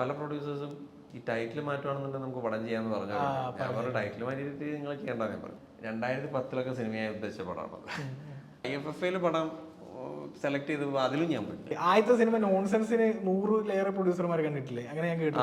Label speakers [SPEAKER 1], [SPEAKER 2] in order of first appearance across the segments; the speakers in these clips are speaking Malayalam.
[SPEAKER 1] പല പ്രൊഡ്യൂസേഴ്സും ഈ ടൈറ്റിൽ മാറ്റുവാണെന്നുണ്ടെങ്കിൽ നമുക്ക് പടം ചെയ്യാന്ന് പറഞ്ഞു ഞാൻ പറഞ്ഞു ടൈറ്റിൽ മാറ്റിയിട്ട് നിങ്ങൾ ചെയ്യേണ്ട ഞാൻ പറഞ്ഞു രണ്ടായിരത്തി പത്തിലൊക്കെ സിനിമയായി ഉദ്ദേശിച്ച പടമാണ് ഐ എഫ് എഫ് ഐയിൽ പടം സെലക്ട് ചെയ്ത് അതിലും ഞാൻ പറ്റി
[SPEAKER 2] ആദ്യത്തെ സിനിമ നോൺസെൻസിന് നൂറ് ലേറെ പ്രൊഡ്യൂസർമാർ കണ്ടിട്ടില്ലേ? അങ്ങനെ ഞാൻ കേട്ടു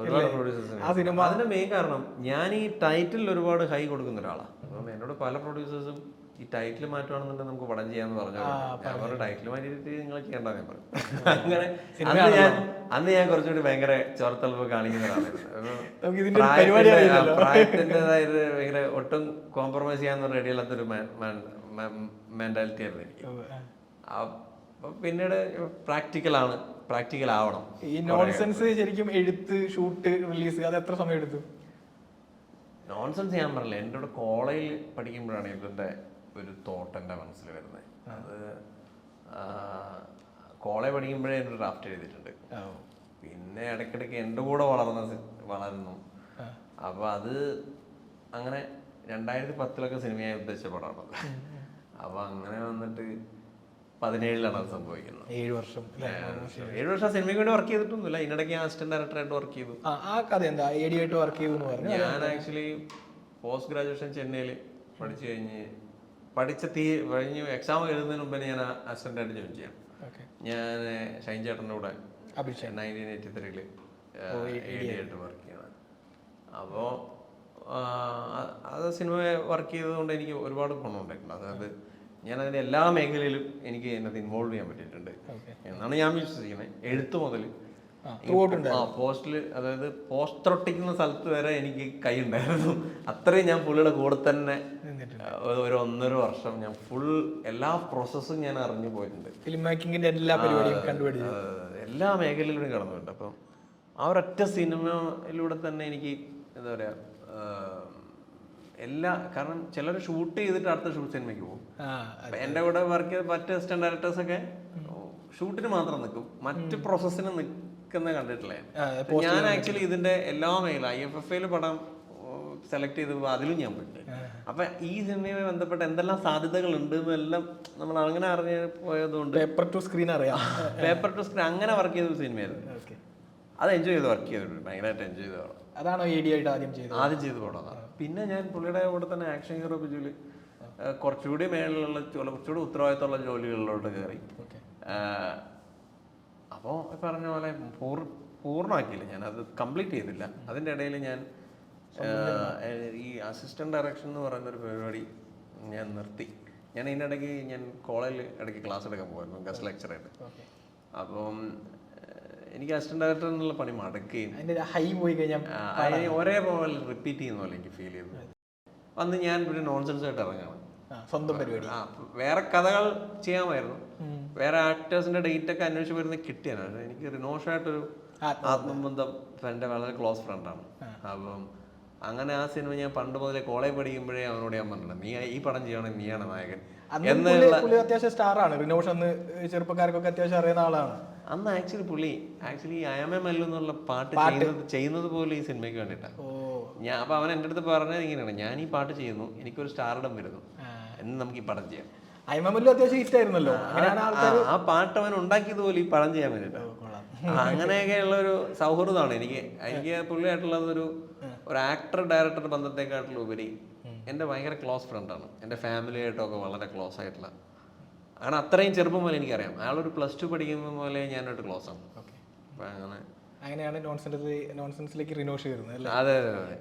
[SPEAKER 1] ഒരുപാട് പ്രൊഡ്യൂസേഴ്സ്
[SPEAKER 2] ആ സിനിമ
[SPEAKER 1] അതിന്റെ മെയിൻ കാരണം ഞാൻ ഈ ടൈറ്റിൽ ഒരുപാട് ഹൈ കൊടുക്കുന്ന ഒരാളാണ് എന്നോട് പല പ്രൊഡ്യൂസേഴ്സും ഈ ടൈറ്റിൽ മാറ്റുവാണെന്നുണ്ടെങ്കിൽ നമുക്ക് വടം ചെയ്യാന്ന് പറഞ്ഞു ഞാൻ പറഞ്ഞു. ടൈറ്റിൽ മാറ്റിയിട്ട് നിങ്ങൾ ചെയ്യണ്ട ഞാൻ പറഞ്ഞു. അങ്ങനെ അന്ന് ഞാൻ അന്ന് ഞാൻ കുറച്ചുകൂടി ഭയങ്കര ചോർത്തലപ്പ് കാണിക്കുന്ന ഒരാളായിരുന്നു
[SPEAKER 2] നമുക്ക് ഇതിന്റെ പരിപാടി അറിയില്ലല്ലോ.
[SPEAKER 1] പ്രായത്തിന്റെതായ ഭയങ്കര ഒട്ടും കോംപ്രമൈസ് ചെയ്യാൻ റെഡി അല്ലാത്തൊരു മെന്റാലിറ്റി ആയിരുന്നു എനിക്ക്. പിന്നീട് പ്രാക്ടിക്കൽ ആണ്. പ്രാക്ടിക്കൽ ആവണം.
[SPEAKER 2] ഈ നോൺസെൻസ് ശരിക്കും എഴുത്ത് ഷൂട്ട് റിലീസ് അത് എത്ര സമയം എടുത്തു?
[SPEAKER 1] നോൺസെൻസ് ഞാൻ പറഞ്ഞില്ല? എന്റെ കൂടെ കോളേജിൽ പഠിക്കുമ്പോഴാണ് ഇതിന്റെ ഒരു തോട്ട് എന്റെ മനസ്സിൽ വരുന്നത്. അത് കോളേജ് പഠിക്കുമ്പോഴേ എന്റെ ഡ്രാഫ്റ്റ് എഴുതിയിട്ടുണ്ട്. പിന്നെ ഇടയ്ക്കിടയ്ക്ക് എന്റെ കൂടെ വളർന്ന വളരുന്നു വളർന്നു. അപ്പോൾ അത് അങ്ങനെ രണ്ടായിരത്തി പത്തിലൊക്കെ സിനിമയായി ഉദ്ദേശിച്ച പടമാണത് അപ്പോൾ അങ്ങനെ വന്നിട്ട് പതിനേഴിലാണ് അത് സംഭവിക്കുന്നത്.
[SPEAKER 2] ഏഴ് വർഷം?
[SPEAKER 1] ഏഴ് വർഷം. സിനിമയ്ക്ക് വേണ്ടി വർക്ക് ചെയ്തിട്ടൊന്നുമില്ല. ഇതിനിടയ്ക്ക് ഞാൻ അസിസ്റ്റന്റ് ഡയറക്ടറായിട്ട് വർക്ക് ചെയ്തു.
[SPEAKER 2] ആ കഥ എന്താ? ഡി ആയിട്ട് വർക്ക് ചെയ്തു
[SPEAKER 1] ഞാൻ ആക്ച്വലി പോസ്റ്റ് ഗ്രാജുവേഷൻ ചെന്നൈയിൽ പഠിച്ചു കഴിഞ്ഞ് പഠിച്ച തീ കഴിഞ്ഞ് എക്സാം എഴുതുന്നതിന് മുമ്പ് ഞാൻ അസിസ്റ്റന്റായിട്ട് ജോയിൻ ചെയ്യാം. ഞാൻ ഷൈൻ ചേട്ടന്റെ കൂടെ നയന്റീൻ എയ്റ്റി ഡി ആയിട്ട് വർക്ക് ചെയ്യണം അപ്പോൾ അത് സിനിമ വർക്ക് ചെയ്തതുകൊണ്ട് എനിക്ക് ഒരുപാട് ഗുണമുണ്ടായിട്ടുണ്ട്. അതായത് ഞാൻ അതിന്റെ എല്ലാ മേഖലയിലും എനിക്ക് അതിനകത്ത് ഇൻവോൾവ് ചെയ്യാൻ പറ്റിയിട്ടുണ്ട്. എന്നാണ് ഞാൻ വിശ്വസിക്കുന്നത്. എഴുത്ത് മുതൽ പോസ്റ്റിൽ അതായത് പോസ്റ്റർ ഒട്ടിക്കുന്ന സ്ഥലത്ത് വരെ എനിക്ക് കൈ ഉണ്ടായിരുന്നു അത്രയും ഞാൻ പുള്ളിയുടെ കൂടെ തന്നെ ഒരു ഒന്നര വർഷം ഞാൻ ഫുൾ എല്ലാ പ്രോസസ്സും ഞാൻ അറിഞ്ഞു പോയിട്ടുണ്ട്.
[SPEAKER 2] ഫിലിം മേക്കിങ്ങിന്റെ എല്ലാ പരിപാടിയും കണ്ടുപിടിച്ചു.
[SPEAKER 1] എല്ലാ മേഖലയിലൂടെ കടന്നുണ്ട് അപ്പം ആ ഒരൊറ്റ സിനിമയിലൂടെ തന്നെ എനിക്ക് എന്താ പറയാ എല്ലാ കാരണം ചിലർ ഷൂട്ട് ചെയ്തിട്ട് അടുത്ത ഷൂട്ട് സിനിമയ്ക്ക് പോകും. എന്റെ എന്റെ കൂടെ വർക്ക് ചെയ്ത മറ്റ് അസിസ്റ്റന്റ് ഡയറക്ടേഴ്സ് ഒക്കെ ഷൂട്ടിന് മാത്രം നിൽക്കും. മറ്റ് പ്രോസസ്സിന് നിൽക്കുന്ന കണ്ടിട്ടില്ലേ? ഞാൻ. ആക്ച്വലി ഇതിന്റെ എല്ലാ മേലും ഐ എഫ് എഫ് എയിൽ പടം സെലക്ട് ചെയ്ത് അതിലും ഞാൻ പോയിട്ടുണ്ട്. അപ്പൊ ഈ സിനിമയുമായി ബന്ധപ്പെട്ട എന്തെല്ലാം സാധ്യതകൾ ഉണ്ട് എന്നെല്ലാം നമ്മൾ അങ്ങനെ അറിഞ്ഞ് പോയതുകൊണ്ട്
[SPEAKER 2] പേപ്പർ ടു സ്ക്രീൻ അറിയാം.
[SPEAKER 1] പേപ്പർ ടു സ്ക്രീൻ അങ്ങനെ വർക്ക് ചെയ്ത സിനിമയായിരുന്നു. അത് എൻജോയ് ചെയ്ത് വർക്ക് ചെയ്തിട്ടുണ്ട്. ഭയങ്കരമായിട്ട് എൻജോയ് ചെയ്ത പടം.
[SPEAKER 2] അതാണോ ഡി ആയിട്ട് ആദ്യം ചെയ്തത്?
[SPEAKER 1] ആദ്യം ചെയ്ത് പടം പിന്നെ ഞാൻ പുള്ളിയുടെ കൂടെ തന്നെ ആക്ഷൻ ഹീറോ ബിജുവിൽ കുറച്ചുകൂടി മേളിലുള്ള കുറച്ചുകൂടി ഉത്തരവാദിത്തമുള്ള ജോലികളിലോട്ട് കയറി. അപ്പോൾ പറഞ്ഞ പോലെ പൂർ പൂർണമാക്കിയില്ല. ഞാൻ അത് കംപ്ലീറ്റ് ചെയ്തില്ല. അതിന്റെ ഇടയിൽ ഞാൻ ഈ അസിസ്റ്റന്റ് ഡയറക്ഷൻ എന്ന് പറയുന്ന ഒരു പരിപാടി ഞാൻ നിർത്തി. ഞാൻ ഇതിനിടയ്ക്ക് ഞാൻ കോളേജിൽ ഇടയ്ക്ക് ക്ലാസ് എടുക്കാൻ പോകുമായിരുന്നു ഗസ്റ്റ് ലെക്ചറായിട്ട്.
[SPEAKER 2] ആയിട്ട്
[SPEAKER 1] അപ്പം എനിക്ക് അസിസ്റ്റന്റ് ഡയറക്ടർ എന്നുള്ള പണി മടക്കുകയും
[SPEAKER 2] ഹൈ പോയി കഴിഞ്ഞാൽ
[SPEAKER 1] ഒരേപോലെ റിപ്പീറ്റ് ചെയ്യുന്ന പോലെ എനിക്ക് ഫീൽ ചെയ്തു. അന്ന് ഞാൻ പിന്നെ നോൺസെൻസ് ആയിട്ട് ഇറങ്ങാണ്
[SPEAKER 2] സ്വന്തം പരിപാടി.
[SPEAKER 1] വേറെ കഥകൾ ചെയ്യാമായിരുന്നു. വേറെ ആക്ടേഴ്സിന്റെ ഡേറ്റ് ഒക്കെ അന്വേഷിച്ച് വരുന്ന കിട്ടിയാണ്. എനിക്ക് റിനോഷായിട്ടൊരു
[SPEAKER 2] ആത്മ-
[SPEAKER 1] ആത്മബന്ധം ഫ്രണ്ട് വളരെ ക്ലോസ് ഫ്രണ്ടാണ് അപ്പം അങ്ങനെ ആ സിനിമ ഞാൻ പണ്ട് മുതലേ കോളേജ് പഠിക്കുമ്പോഴേ അവനോട് ഞാൻ പറഞ്ഞിട്ടുണ്ട് നീ ഈ പടം ചെയ്യണം നീയാണ് നായകൻ.
[SPEAKER 2] അത്യാവശ്യം സ്റ്റാർ ആണ്. റിനോഷ് അന്ന് ചെറുപ്പക്കാർക്കൊക്കെ അത്യാവശ്യം അറിയുന്ന ആളാണ്.
[SPEAKER 1] അന്ന് ആക്ച്വലി പുള്ളി ആക്ച്വലി അയമേ മല്ലു എന്നുള്ള പാട്ട് ചെയ്യുന്നത് ചെയ്യുന്നത് പോലും ഈ സിനിമയ്ക്ക് വേണ്ടിയിട്ടാണ്. ഞാൻ അപ്പൊ അവൻ എന്റെ അടുത്ത് പറഞ്ഞത് ഇങ്ങനെയാണ്. ഞാൻ ഈ പാട്ട് ചെയ്യുന്നു എനിക്കൊരു സ്റ്റാർഡം വരുന്നു. എന്ന് നമുക്ക് ഈ പടം ചെയ്യാം.
[SPEAKER 2] അയ്മമല്ലു അത്യാവശ്യം ഹിറ്റ് ആയിരുന്നല്ലോ.
[SPEAKER 1] ആ, പാട്ട് അവൻ ഉണ്ടാക്കിയത് പോലും ഈ പടം ചെയ്യാൻ വേണ്ടിയിട്ടാണ്
[SPEAKER 2] കൊള്ളാം.
[SPEAKER 1] അങ്ങനെയൊക്കെയുള്ള ഒരു സൗഹൃദമാണ് എനിക്ക്. എനിക്ക് പുള്ളിയായിട്ടുള്ളത് ഒരു ഒരു ആക്ടർ ഡയറക്ടർ ബന്ധത്തെക്കാട്ടിലും ഉപരി എന്റെ ഭയങ്കര ക്ലോസ് ഫ്രണ്ടാണ് എന്റെ ഫാമിലിയായിട്ടൊക്കെ വളരെ ക്ലോസ് ആയിട്ടുള്ള കാരണം അത്രയും ചെറുപ്പം പോലെ എനിക്കറിയാം. അയാളൊരു പ്ലസ് ടു പഠിക്കുന്ന പോലെ ഞാനായിട്ട് ക്ലോസ് ആണ്. അങ്ങനെ
[SPEAKER 2] അങ്ങനെയാണ് നോൺസെൻസിലേക്ക് റിനോഷ് വരുന്നത്
[SPEAKER 1] അതെ അതെ അതെ.